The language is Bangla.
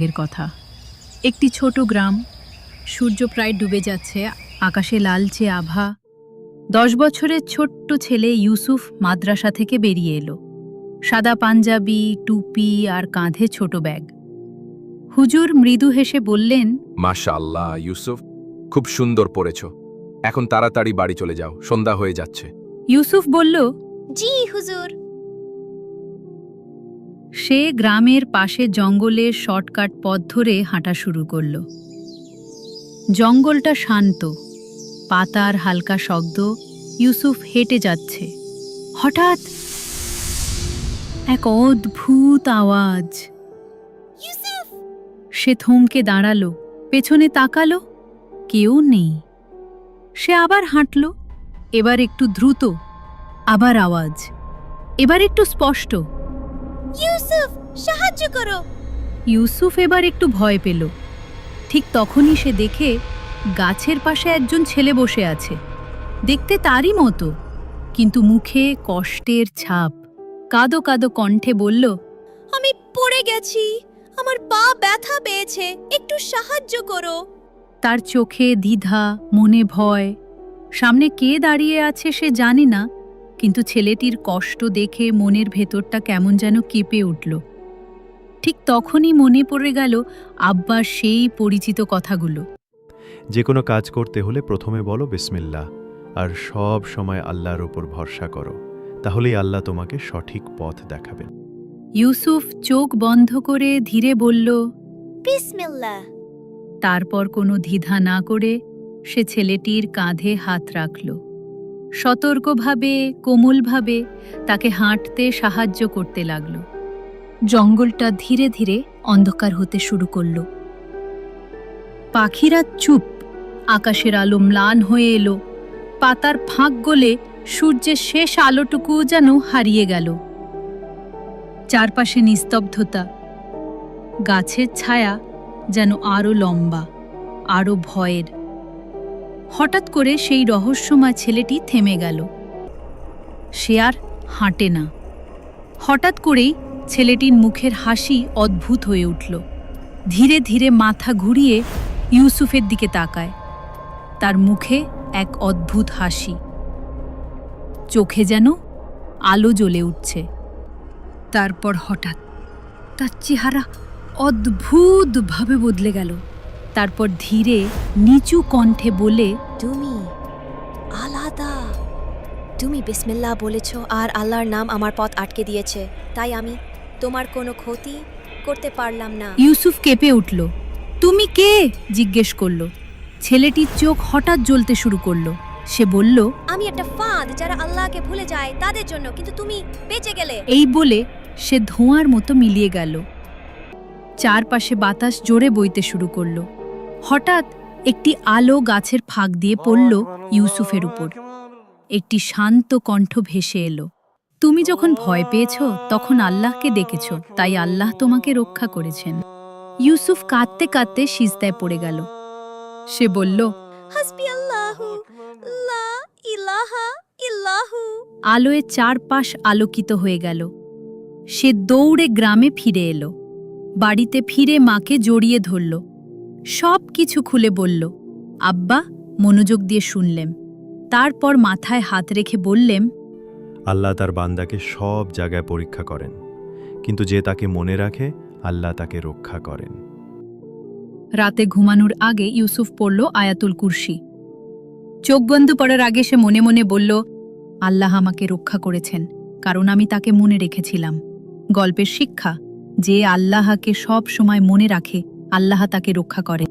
এর কথা। একটি ছোট গ্রাম। সূর্য প্রায় ডুবে যাচ্ছে। আকাশে লালচে আভা। দশ বছরের ছোট্ট ছেলে ইউসুফ মাদ্রাসা থেকে বেরিয়ে এলো। সাদা পাঞ্জাবি টুপি আর কাঁধে ছোট ব্যাগ। হুজুর মৃদু হেসে বললেন মাশা আল্লাহ ইউসুফ খুব সুন্দর পড়েছ। এখন তাড়াতাড়ি বাড়ি চলে যাও সন্ধ্যা হয়ে যাচ্ছে। ইউসুফ বলল জি হুজুর। সে গ্রামের পাশে জঙ্গলের শর্টকাট পথ ধরে হাঁটা শুরু করল। জঙ্গলটা শান্ত পাতার হালকা শব্দ ইউসুফ হেঁটে যাচ্ছে। হঠাৎ এক অদ্ভুত আওয়াজ। সে থমকে দাঁড়াল পেছনে তাকালো কেউ নেই। সে আবার হাঁটল এবার একটু দ্রুত আবার আওয়াজ এবার একটু স্পষ্ট। ইউসুফ সাহায্য করো। ইউসুফ এবার একটু ভয় পেল। ঠিক তখনই সে দেখে গাছের পাশে একজন ছেলে বসে আছে। দেখতে তারই মতো কিন্তু মুখে কষ্টের ছাপ। কাদো কাদো কণ্ঠে বলল আমি পড়ে গেছি। আমার পা ব্যথা পেয়েছে। একটু সাহায্য করো। তার চোখে দ্বিধা মনে ভয়। সামনে কে দাঁড়িয়ে আছে সে জানে না কিন্তু ছেলেটির কষ্ট দেখে মনের ভেতরটা কেমন যেন কেঁপে উঠল। ঠিক তখনই মনে পড়ে গেল আব্বার সেই পরিচিত কথাগুলো। যে কোনো কাজ করতে হলে প্রথমে বলো বিসমিল্লা আর সব সময় আল্লাহর উপর ভরসা করো। তাহলেই আল্লাহ তোমাকে সঠিক পথ দেখাবেন ইউসুফ চোখ বন্ধ করে ধীরে বলল বিসমিল্লাহ। তারপর কোনো দ্বিধা না করে সে ছেলেটির কাঁধে হাত রাখল। সতর্কভাবে, কোমলভাবে তাকে হাঁটতে সাহায্য করতে লাগল। জঙ্গলটা ধীরে ধীরে অন্ধকার হতে শুরু করল। পাখিরা চুপ, আকাশের আলো ম্লান হয়ে এলো। পাতার ফাঁক গলে সূর্যের শেষ আলোটুকু যেন হারিয়ে গেল। চারপাশে নিস্তব্ধতা। গাছের ছায়া যেন আরও লম্বা আরও ভয়ের। হঠাৎ করে সেই রহস্যময় ছেলেটি থেমে গেল। সে আর হাঁটে না। হঠাৎ করেই ছেলেটির মুখের হাসি অদ্ভুত হয়ে উঠল। ধীরে ধীরে মাথা ঘুরিয়ে ইউসুফের দিকে তাকায়। তার মুখে এক অদ্ভুত হাসি। চোখে যেন আলো জ্বলে উঠছে। তারপর হঠাৎ তার চেহারা অদ্ভুতভাবে বদলে গেল। তারপর ধীরে নিচু কণ্ঠে বলে তুমি আলাদা। তুমি বিসমিল্লাহ বলেছ আর আল্লাহর নাম আমার পথ আটকে দিয়েছে। তাই আমি তোমার কোনো ক্ষতি করতে পারলাম না। ইউসুফ কেঁপে উঠল। তুমি কে? জিজ্ঞেস করল। ছেলেটির চোখ হঠাৎ জ্বলতে শুরু করল। সে বলল আমি একটা ফাঁদ যারা আল্লাহকে ভুলে যায় তাদের জন্য কিন্তু তুমি বেঁচে গেলে। এই বলে সে ধোঁয়ার মতো মিলিয়ে গেল। চারপাশে বাতাস জোরে বইতে শুরু করল। হঠাৎ একটি আলো গাছের ফাঁক দিয়ে পড়ল ইউসুফের উপর। একটি শান্ত কণ্ঠ ভেসে এলো। তুমি যখন ভয় পেয়েছ তখন আল্লাহকে ডেকেছ তাই আল্লাহ তোমাকে রক্ষা করেছেন। ইউসুফ কাঁদতে কাঁদতে সিজদায় পড়ে গেল। সে বলল আলোয় চারপাশ আলোকিত হয়ে গেল। সে দৌড়ে গ্রামে ফিরে এলো। বাড়িতে ফিরে মাকে জড়িয়ে ধরল। সব কিছু খুলে বলল আব্বা মনোযোগ দিয়ে শুনলেম। তারপর মাথায় হাত রেখে বললেম আল্লাহ তার বান্দাকে সব জায়গায় পরীক্ষা করেন। কিন্তু যে তাকে মনে রাখে আল্লাহ তাকে রক্ষা করেন। রাতে ঘুমানোর আগে ইউসুফ পড়ল আয়াতুল কুরসি। চোখ বন্ধ পড়ার আগে সে মনে মনে বলল আল্লাহ আমাকে রক্ষা করেছেন কারণ আমি তাকে মনে রেখেছিলাম। গল্পের শিক্ষা যে আল্লাহকে সব সময় মনে রাখে আল্লাহ তাকে রক্ষা করে